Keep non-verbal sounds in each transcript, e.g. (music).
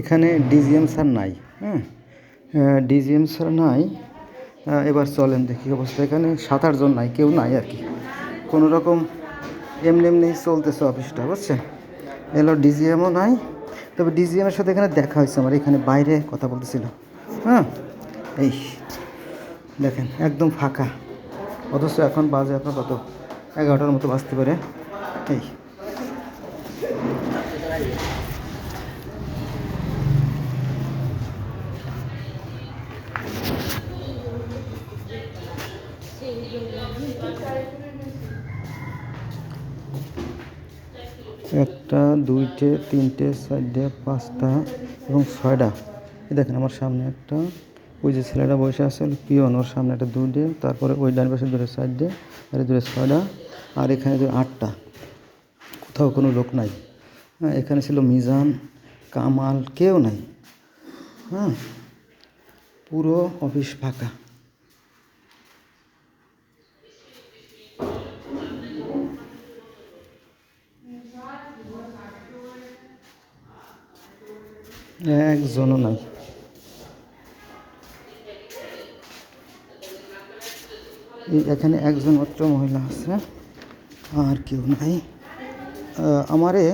এখানে DGM sir নাই হ্যাঁ? ডিজিএম স্যার নাই। এবার চলেন দেখি অবস্থা। এখানে সাত আটজন নাই, কেউ নাই আর কি। কোনো রকম এমনি এমনি চলতেছে অফিসটা, বুঝছেন? এলো ডিজিএমও নাই। তবে ডিজিএমের সাথে এখানে দেখা হয়েছে আমার, এখানে বাইরে কথা বলতেছিল। হ্যাঁ? এই দেখেন, একদম ফাঁকা। অথচ এখন বাজে আপনার কত? এগারোটার মতো বাজতে পারে। এই। একটা, দুইটে, তিনটে, চারটে, পাঁচটা এবং ছয়টা। দেখেন আমার সামনে একটা ওই যে ছেলেটা বসে আছে পিওন ওর সামনে একটা দুইটে তারপরে ওই ডান পাশে দূরে চারটে, আর দূরে ছয়টা, আর এখানে দূরে আটটা। কোথাও কোনো লোক নাই। হ্যাঁ এখানে ছিল মিজান, কামাল, কেউ নাই। হ্যাঁ পুরো অফিস ফাঁকা। একজনও নাই। এখানে একজন মাত্র মহিলা আছে আর কেউ নাই। আমারে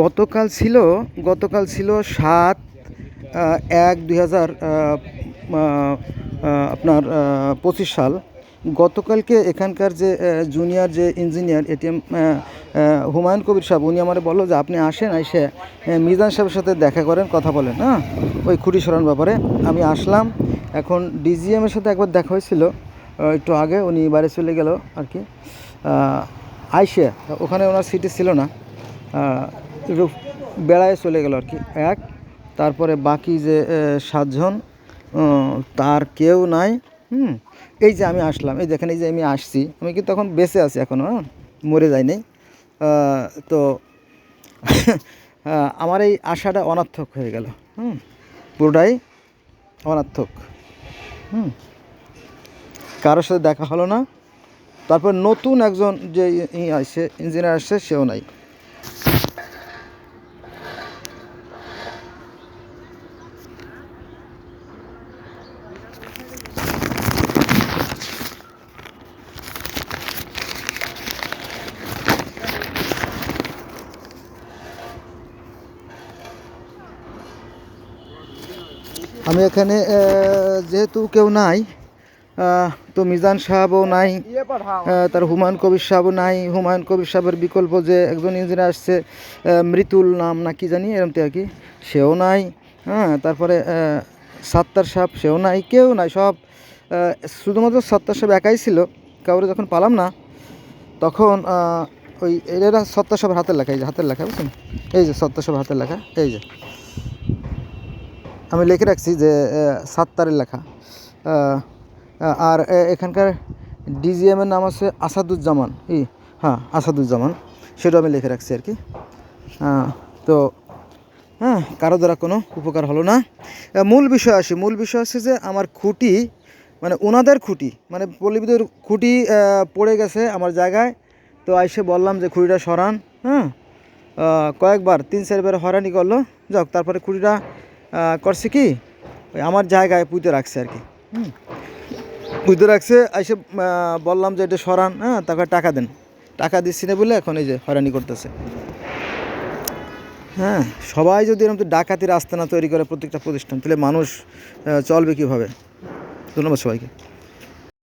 গতকাল ছিল গতকাল ছিল সাত এক দুই হাজার আপনার পঁচিশ সাল। গতকালকে এখানকার যে জুনিয়র যে ইঞ্জিনিয়ার এটিএম হুমায়ুন কবির সাহেব, উনি আমার বলল যে, আপনি আসেন এসে মিজান সাহেবের সাথে দেখা করেন, কথা বলেন হ্যাঁ? ওই খুঁটি সরান ব্যাপারে। আমি আসলাম, এখন ডিজিএমের সাথে একবার দেখা হয়েছিল একটু আগে, উনি বাইরে চলে গেল আর কি। আইসে, ওখানে ওনার সিটি ছিল না। একটু বেড়ায় চলে গেল আর কি এক। তারপরে বাকি যে সাতজন তার কেউ নাই হুম। এই যে আমি আসলাম এই দেখেন এই যে আমি আসছি আমি কিন্তু এখন বেঁচে আছি এখনও হ্যাঁ মরে যাই নাই। আহ, তো (laughs) আমার এই আশাটা অনার্থক হয়ে গেল হুম। পুরোটাই অনার্থক হুম। কারোর সাথে দেখা হলো না। তারপর নতুন একজন যে আসছে ইঞ্জিনিয়ার আসছে সেও নাই। আমি এখানে যেহেতু কেউ নাই তো মিজান সাহেবও নাই তার হুমায়ুন কবির সাহেবও নাই। হুমায়ুন কবির সাহেবের বিকল্প যে একজন ইঞ্জিনিয়ার আসছে মৃতুল নাম না কি জানি এরকম আর কি সেও নাই। হ্যাঁ তারপরে সাত্তার সাহেব সেও নাই কেউ নাই সব শুধুমাত্র সত্তার সাহেব একাই ছিল কাউরে যখন পালাম না তখন ওই এরা সত্তার সাহেবের হাতের লেখা এই যে হাতের লেখা বুঝছেন? এই যে সত্তার সাহেবের হাতের লেখা এই যে। আমি লিখে রাখছি যে সাত্তারের লেখা। আর এখানকার ডিজিএমের নাম আছে আসাদুজ্জামান। ই হ্যাঁ আসাদুজ্জামান। সেটা আমি লিখে রাখছি আর কি। তো হ্যাঁ কারও দ্বারা কোনো উপকার হলো না। মূল বিষয় আসি। মূল বিষয় আছে যে, আমার খুঁটি মানে ওনাদের খুঁটি মানে পল্লী বিদ্যুৎ খুঁটি পড়ে গেছে আমার জায়গায়। তো আইসে বললাম যে, খুঁটিটা সরান হ্যাঁ। কয়েকবার, তিন চারবার হয়রানি করল। যাক, তারপরে খুঁটিটা করছে কি? ওই আমার জায়গায় পুঁতে রাখছে আর কি। হুম? পুঁতে রাখছে এসে বললাম যে এটা সরান হ্যাঁ তাকে টাকা দেন। টাকা দিচ্ছি না বলে এখন এই যে হয়রানি করতেছে। হ্যাঁ সবাই যদি এরকম তো ডাকাতির আস্তানা তৈরি করে প্রত্যেকটা প্রতিষ্ঠান, তাহলে মানুষ চলবে কীভাবে? ধন্যবাদ সবাইকে।